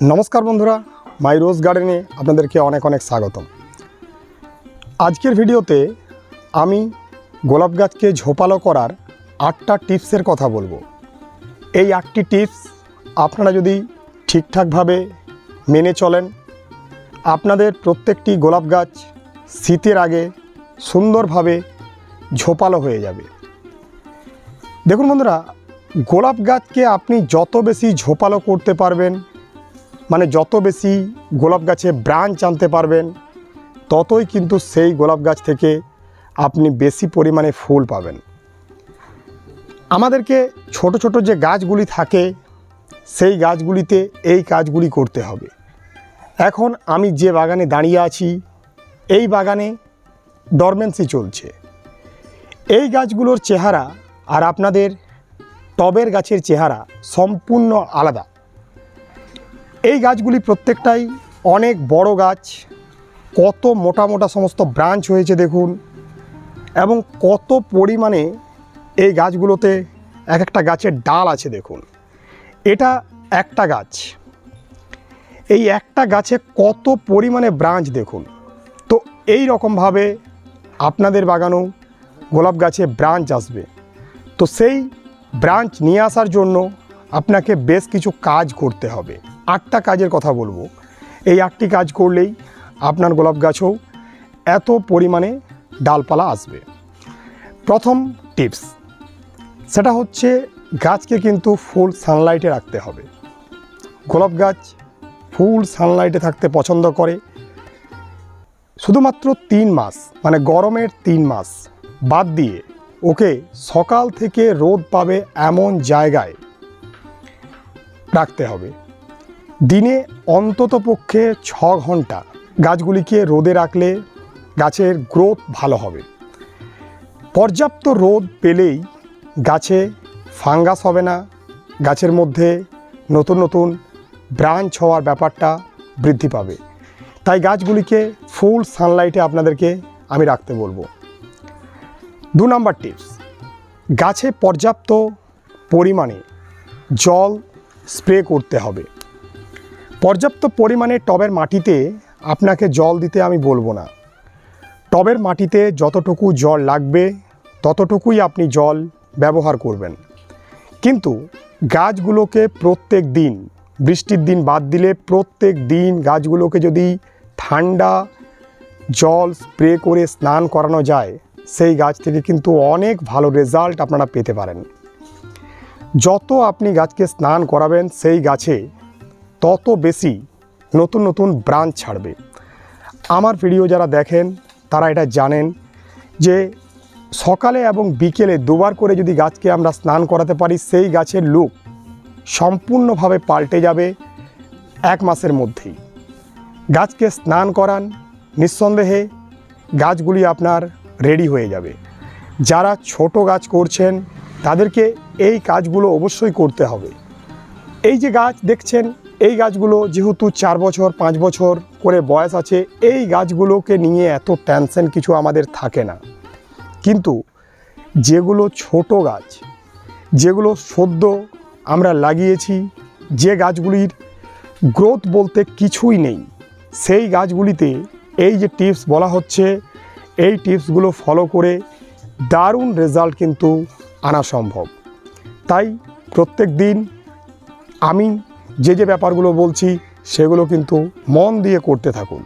নমস্কার বন্ধুরা, মাই রোজ গার্ডেনে আপনাদেরকে অনেক অনেক স্বাগতম। আজকের ভিডিওতে আমি গোলাপ গাছকে ঝোপালো করার আটটা টিপসের কথা বলব। এই আটটি টিপস আপনারা যদি ঠিকঠাকভাবে মেনে চলেন, আপনাদের প্রত্যেকটি গোলাপ গাছ শীতের আগে সুন্দরভাবে ঝোপালো হয়ে যাবে। দেখুন বন্ধুরা, গোলাপ গাছকে আপনি যত বেশি ঝোপালো করতে পারবেন মানে যত বেশি গোলাপ গাছে ব্রাঞ্চ আনতে পারবেন, ততই কিন্তু সেই গোলাপ গাছ থেকে আপনি বেশি পরিমাণে ফুল পাবেন। আমাদেরকে ছোট ছোট যে গাছগুলি থাকে, সেই গাছগুলিতে এই কাজগুলি করতে হবে। এখন আমি যে বাগানে দাঁড়িয়ে আছি, এই বাগানে ডরমেন্সি চলছে। এই গাছগুলোর চেহারা আর আপনাদের টবের গাছের চেহারা সম্পূর্ণ আলাদা। এই গাছগুলি প্রত্যেকটাই অনেক বড় গাছ। কত মোটা মোটা সমস্ত ব্রাঞ্চ হয়েছে দেখুন। এবং কত পরিমাণে এই গাছগুলোতে এক একটা গাছের ডাল আছে দেখুন। এটা একটা গাছ। এই একটা গাছে কত পরিমাণে ব্রাঞ্চ দেখুন। তো এই রকমভাবে আপনাদের বাগানেও গোলাপ গাছে ব্রাঞ্চ আসবে। তো সেই ব্রাঞ্চ নিয়ে আসার জন্য আপনাকে বেশ কিছু কাজ করতে হবে। আটটা কাজের কথা বলব। এই আটটি কাজ করলেই আপনার গোলাপ গাছও এত পরিমাণে ডালপালা আসবে। প্রথম টিপস, সেটা হচ্ছে গাছকে কিন্তু ফুল সানলাইটে রাখতে হবে। গোলাপ গাছ ফুল সানলাইটে থাকতে পছন্দ করে। শুধুমাত্র তিন মাস মানে গরমের তিন মাস বাদ দিয়ে ওকে সকাল থেকে রোদ পাবে এমন জায়গায় রাখতে হবে। দিনে অন্তত পক্ষে ছ ঘণ্টা গাছগুলিকে রোদে রাখলে গাছের গ্রোথ ভালো হবে। পর্যাপ্ত রোদ পেলেই গাছে ফাঙ্গাস হবে না। গাছের মধ্যে নতুন নতুন ব্রাঞ্চ হওয়ার ব্যাপারটা বৃদ্ধি পাবে। তাই গাছগুলিকে ফুল সানলাইটে আপনাদেরকে আমি রাখতে বলব। দু নম্বর টিপস, গাছে পর্যাপ্ত পরিমাণে জল স্প্রে করতে হবে। পর্যাপ্ত পরিমাণে টবের মাটিতে আপনাকে জল দিতে আমি বলব না। টবের মাটিতে যতটুকু জল লাগবে, ততটুকুই আপনি জল ব্যবহার করবেন। কিন্তু গাছগুলোকে প্রত্যেক দিন, বৃষ্টির দিন বাদ দিলে প্রত্যেক দিন গাছগুলোকে যদি ঠান্ডা জল স্প্রে করে স্নান করানো যায়, সেই গাছ থেকে কিন্তু অনেক ভালো রেজাল্ট আপনারা পেতে পারেন। যত আপনি গাছকে স্নান করাবেন, সেই গাছে তত বেশি নতুন নতুন ব্রাঞ্চ ছাড়বে। আমার ভিডিও যারা দেখেন, তারা এটা জানেন যে সকালে এবং বিকেলে দুবার করে যদি গাছকে আমরা স্নান করাতে পারি, সেই গাছের লুক সম্পূর্ণভাবে পাল্টে যাবে এক মাসের মধ্যেই। গাছকে স্নান করান, নিঃসন্দেহে গাছগুলি আপনার রেডি হয়ে যাবে। যারা ছোট গাছ করছেন, তাদেরকে এই কাজগুলো অবশ্যই করতে হবে। এই যে গাছ দেখছেন এই গাছগুলো যেহেতু চার বছর, পাঁচ বছর করে বয়স আছে, এই গাছগুলোকে নিয়ে এত টেনশন কিছু আমাদের থাকে না। কিন্তু যেগুলো ছোট গাছ, যেগুলো সদ্য আমরা লাগিয়েছি, যে গাছগুলির গ্রোথ বলতে কিছুই নেই, সেই গাছগুলিতে এই যে টিপস বলা হচ্ছে, এই টিপসগুলো ফলো করে দারুণ রেজাল্ট কিন্তু আনা সম্ভব। তাই প্রত্যেক দিন আমি যে যে ব্যাপারগুলো বলছি সেগুলো কিন্তু মন দিয়ে করতে থাকুন।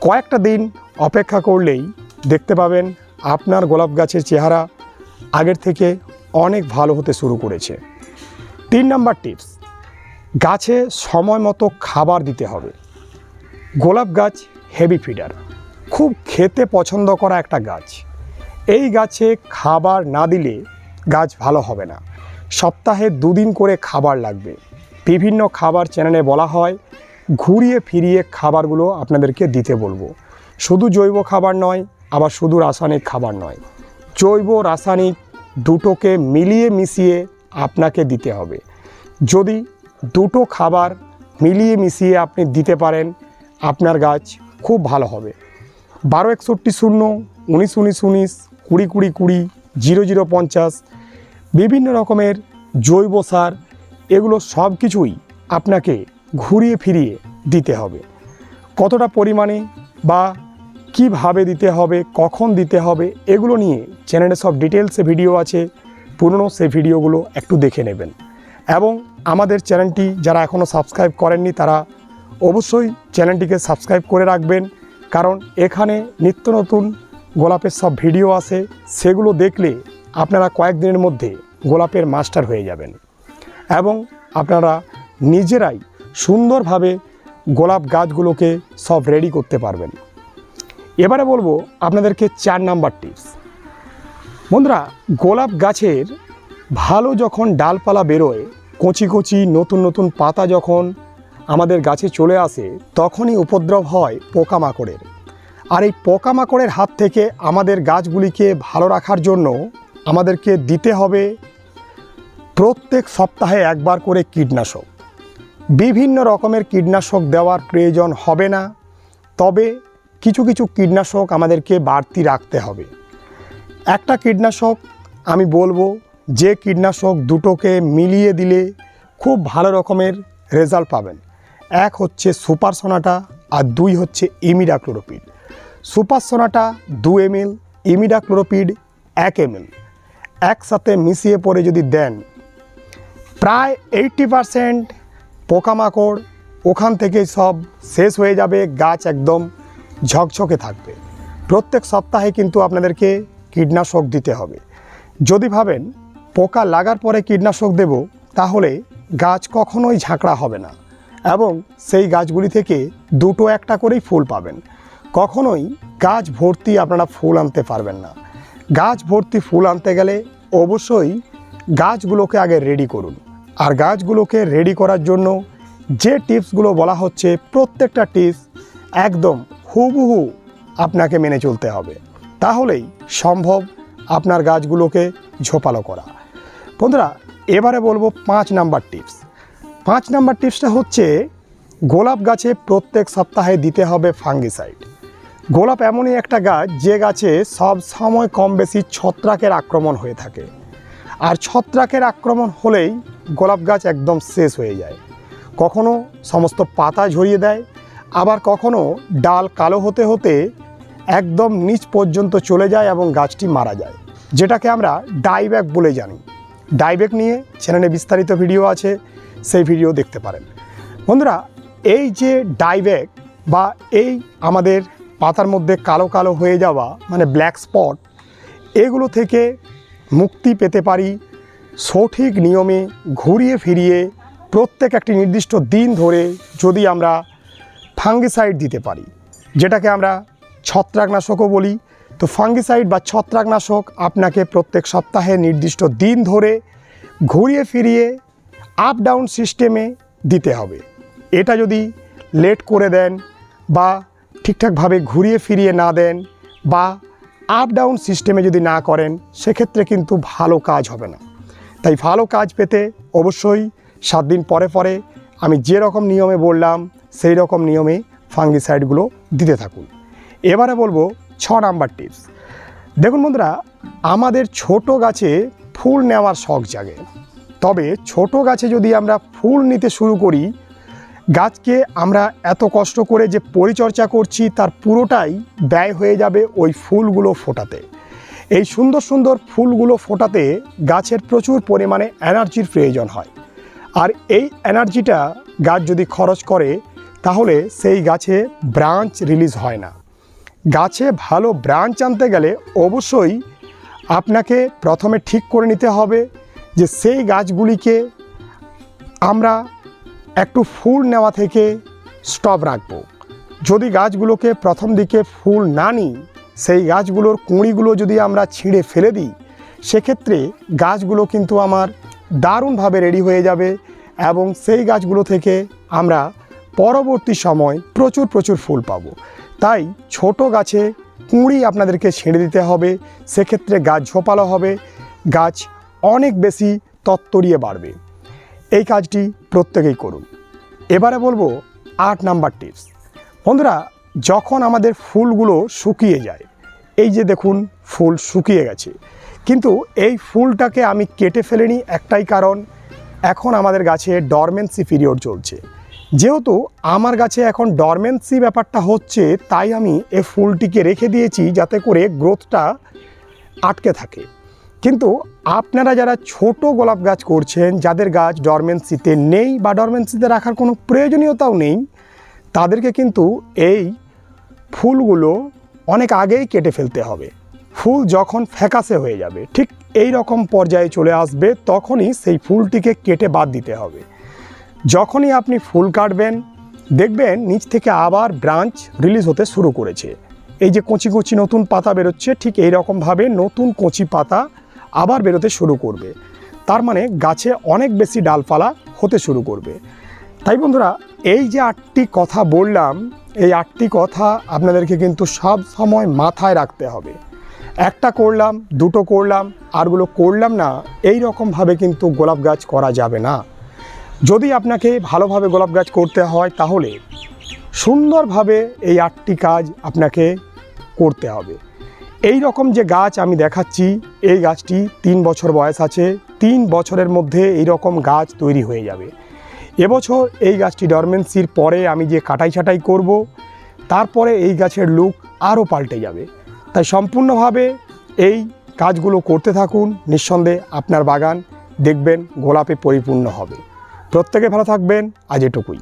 কয়েকটা দিন অপেক্ষা করলেই দেখতে পাবেন আপনার গোলাপ গাছের চেহারা আগের থেকে অনেক ভালো হতে শুরু করেছে। তিন নাম্বার টিপস, গাছে সময় মতো খাবার দিতে হবে। গোলাপ গাছ হেভি ফিডার খুব খেতে পছন্দ করা একটা গাছ। এই গাছে খাবার না দিলে গাছ ভালো হবে না। সপ্তাহে দুদিন করে খাবার লাগবে। বিভিন্ন খাবার চ্যানেলে বলা হয়। ঘুরিয়ে ফিরিয়ে খাবারগুলো আপনাদেরকে দিতে বলব। শুধু জৈব খাবার নয়, আবার শুধু রাসায়নিক খাবার নয়। জৈব, রাসায়নিক দুটোকে মিলিয়ে মিশিয়ে আপনাকে দিতে হবে। যদি দুটো খাবার মিলিয়ে মিশিয়ে আপনি দিতে পারেন, আপনার গাছ খুব ভালো হবে। বারো একষট্টি শূন্য, উনিশ উনিশ উনিশ, কুড়ি কুড়ি কুড়ি, জিরো জিরো পঞ্চাশ, বিভিন্ন রকমের জৈব সার এগুলো সব কিছুই আপনাকে ঘুরিয়ে ফিরিয়ে দিতে হবে। কতটা পরিমাণে বা কীভাবে দিতে হবে, কখন দিতে হবে, এগুলো নিয়ে চ্যানেলে সব ডিটেলসে ভিডিও আছে, পুরনো সেই ভিডিওগুলো একটু দেখে নেবেন। এবং আমাদের চ্যানেলটি যারা এখনও সাবস্ক্রাইব করেননি, তারা অবশ্যই চ্যানেলটিকে সাবস্ক্রাইব করে রাখবেন। কারণ এখানে নিত্য নতুন গোলাপের সব ভিডিও আসে সেগুলো দেখলে আপনারা কয়েকদিনের মধ্যে গোলাপের মাস্টার হয়ে যাবেন। এবং আপনারা নিজেরাই সুন্দরভাবে গোলাপ গাছগুলোকে সব রেডি করতে পারবেন। এবারে বলব আপনাদেরকে চার নাম্বার টিপস বন্ধুরা, গোলাপ গাছের ভালো যখন ডালপালা বেরোয়, কচি কচি নতুন নতুন পাতা যখন আমাদের গাছে চলে আসে, তখনই উপদ্রব হয় পোকামাকড়ের। আর এই পোকামাকড়ের হাত থেকে আমাদের গাছগুলিকে ভালো রাখার জন্য আমাদেরকে দিতে হবে প্রত্যেক সপ্তাহে একবার করে কীটনাশক। বিভিন্ন রকমের কীটনাশক দেওয়ার প্রয়োজন হবে না, তবে কিছু কিছু কীটনাশক আমাদেরকে বাড়তি রাখতে হবে। একটা কীটনাশক আমি বলব, যে কীটনাশক দুটোকে মিলিয়ে দিলে খুব ভালো রকমের রেজাল্ট পাবেন। এক হচ্ছে সুপার সোনাটা আর দুই হচ্ছে ইমিডাক্লোরোপিড। সুপার সোনাটা দু এম এল, ইমিডাক্লোরোপিড এক এম এল। একসাথে মিশিয়ে পরে যদি দেন প্রায় এইটটি পারসেন্ট পোকামাকড় ওখান থেকে সব শেষ হয়ে যাবে, গাছ একদম ঝকঝকে থাকবে। প্রত্যেক সপ্তাহে কিন্তু আপনাদেরকে কীটনাশক দিতে হবে। যদি ভাবেন পোকা লাগার পরে কীটনাশক দেব, তাহলে গাছ কখনোই ঝাঁকড়া হবে না এবং সেই গাছগুলি থেকে দুটো একটা করেই ফুল পাবেন। কখনোই গাছ ভর্তি আপনারা ফুল আনতে পারবেন না। গাছ ভর্তি ফুল আনতে গেলে অবশ্যই গাছগুলোকে আগে রেডি করুন। আর গাছগুলোকে রেডি করার জন্য যে টিপসগুলো বলা হচ্ছে, প্রত্যেকটা টিপস একদম হুবহু আপনাকে মেনে চলতে হবে। তাহলেই সম্ভব আপনার গাছগুলোকে ঝোপালো করা। বন্ধুরা, এবারে বলব পাঁচ নাম্বার টিপস। পাঁচ নাম্বার টিপসটা হচ্ছে, গোলাপ গাছে প্রত্যেক সপ্তাহে দিতে হবে ফাঙ্গিসাইড। গোলাপ এমনই একটা গাছ, যে গাছে সব সময় কম বেশি ছত্রাকের আক্রমণ হয়ে থাকে। আর ছত্রাকের আক্রমণ হলেই গোলাপ গাছ একদম শেষ হয়ে যায়। কখনো সমস্ত পাতা ঝরিয়ে দেয়, আবার কখনো ডাল কালো হতে হতে একদম নিচ পর্যন্ত চলে যায় এবং গাছটি মারা যায়। যেটাকে আমরা ডাইব্যাক বলে জানি। ডাইব্যাক নিয়ে চ্যানেলে বিস্তারিত ভিডিও আছে, সেই ভিডিও দেখতে পারেন। বন্ধুরা, এই যে ডাইব্যাক বা এই আমাদের পাতার মধ্যে কালো কালো হয়ে যাওয়া মানে ব্ল্যাক স্পট এগুলো থেকে মুক্তি পেতে পারি। সঠিক নিয়মে ঘুরিয়ে ফিরিয়ে প্রত্যেক একটি নির্দিষ্ট দিন ধরে যদি আমরা ফাঙ্গিসাইড দিতে পারি, যেটাকে আমরা ছত্রাকনাশকও বলি। তো ফাঙ্গিসাইড বা ছত্রাকনাশক আপনাকে প্রত্যেক সপ্তাহে নির্দিষ্ট দিন ধরে ঘুরিয়ে ফিরিয়ে আপ ডাউন সিস্টেমে দিতে হবে। এটা যদি লেট করে দেন বা ঠিকঠাকভাবে ঘুরিয়ে ফিরিয়ে না দেন বা আপ ডাউন সিস্টেমে যদি না করেন, সেক্ষেত্রে কিন্তু ভালো কাজ হবে না। তাই ভালো কাজ পেতে অবশ্যই সাত দিন পরে পরে আমি যে রকম নিয়মে বললাম, সেই রকম নিয়মে ফাঙ্গিসাইডগুলো দিতে থাকুন। এবারে বলব ছ নাম্বার টিপস দেখুন বন্ধুরা, আমাদের ছোট গাছে ফুল নেওয়ার শখ জাগে। তবে ছোট গাছে যদি আমরা ফুল নিতে শুরু করি গাছকে আমরা এত কষ্ট করে যে পরিচর্যা করছি, তার পুরোটাই ব্যয় হয়ে যাবে ওই ফুলগুলো ফোটাতে। এই সুন্দর সুন্দর ফুলগুলো ফোটাতে গাছের প্রচুর পরিমাণে এনার্জির প্রয়োজন হয়। আর এই এনার্জিটা গাছ যদি খরচ করে, তাহলে সেই গাছে ব্রাঞ্চ রিলিজ হয় না। গাছে ভালো ব্রাঞ্চ আনতে গেলে অবশ্যই আপনাকে প্রথমে ঠিক করে নিতে হবে যে সেই গাছগুলিকে আমরা একটু ফুল নেওয়া থেকে স্টপ রাখব। যদি গাছগুলোকে প্রথম দিকে ফুল না নিই, সেই গাছগুলোর কুঁড়িগুলো যদি আমরা ছিঁড়ে ফেলে দিই, সেক্ষেত্রে গাছগুলো কিন্তু আমার দারুণভাবে রেডি হয়ে যাবে এবং সেই গাছগুলো থেকে আমরা পরবর্তী সময় প্রচুর প্রচুর ফুল পাব। তাই ছোট গাছে কুঁড়ি আপনাদেরকে ছেড়ে দিতে হবে, সেক্ষেত্রে গাছ ঝোপালো হবে, গাছ অনেক বেশি তত্তরিয়ে বাড়বে। এই কাজটি প্রত্যেকেই করুন। এবারে বলব আট নাম্বার টিপস বন্ধুরা, যখন আমাদের ফুলগুলো শুকিয়ে যায়, এই যে দেখুন ফুল শুকিয়ে গেছে, কিন্তু এই ফুলটাকে আমি কেটে ফেলিনি একটাই কারণ, এখন আমাদের গাছে ডরমেন্সি পিরিয়ড চলছে। যেহেতু আমার গাছে এখন ডরমেন্সি ব্যাপারটা হচ্ছে, তাই আমি এ ফুলটিকে রেখে দিয়েছি যাতে করে গ্রোথটা আটকে থাকে। কিন্তু আপনারা যারা ছোট গোলাপ গাছ করছেন, যাদের গাছ ডরমেন্সিতে নেই বা ডরমেন্সিতে রাখার কোনো প্রয়োজনীয়তাও নেই, তাদেরকে কিন্তু এই ফুলগুলো অনেক আগেই কেটে ফেলতে হবে। ফুল যখন ফ্যাকাসে হয়ে যাবে, ঠিক এই রকম পর্যায়ে চলে আসবে, তখনই সেই ফুলটিকে কেটে বাদ দিতে হবে। যখনই আপনি ফুল কাটবেন, দেখবেন নিচ থেকে আবার ব্রাঞ্চ রিলিজ হতে শুরু করেছে। এই যে কচি কচি নতুন পাতা বেরোচ্ছে, ঠিক এই রকমভাবে নতুন কচি পাতা আবার বেরোতে শুরু করবে। তার মানে গাছে অনেক বেশি ডালপালা হতে শুরু করবে। তাই বন্ধুরা, এই যে আটটি কথা বললাম, এই আটটি কথা আপনাদেরকে কিন্তু সব সময় মাথায় রাখতে হবে। একটা করলাম, দুটো করলাম, আরগুলো করলাম না, এই রকমভাবে কিন্তু গোলাপ গাছ করা যাবে না। যদি আপনাকে ভালোভাবে গোলাপ গাছ করতে হয়, তাহলে সুন্দরভাবে এই আটটি কাজ আপনাকে করতে হবে। এই রকম যে গাছ আমি দেখাচ্ছি, এই গাছটি তিন বছর বয়স আছে, তিন বছরের মধ্যে এই রকম গাছ তৈরি হয়ে যাবে। এবছর এই গাছটি ডরমেন্সির পরে আমি যে কাটাই ছাটাই করব, তারপরে এই গাছের লুক আরও পাল্টে যাবে। তাই সম্পূর্ণভাবে এই কাজগুলো করতে থাকুন, নিঃসন্দেহে আপনার বাগান দেখবেন গোলাপে পরিপূর্ণ হবে। প্রত্যেকে ভালো থাকবেন, আজ এটুকুই।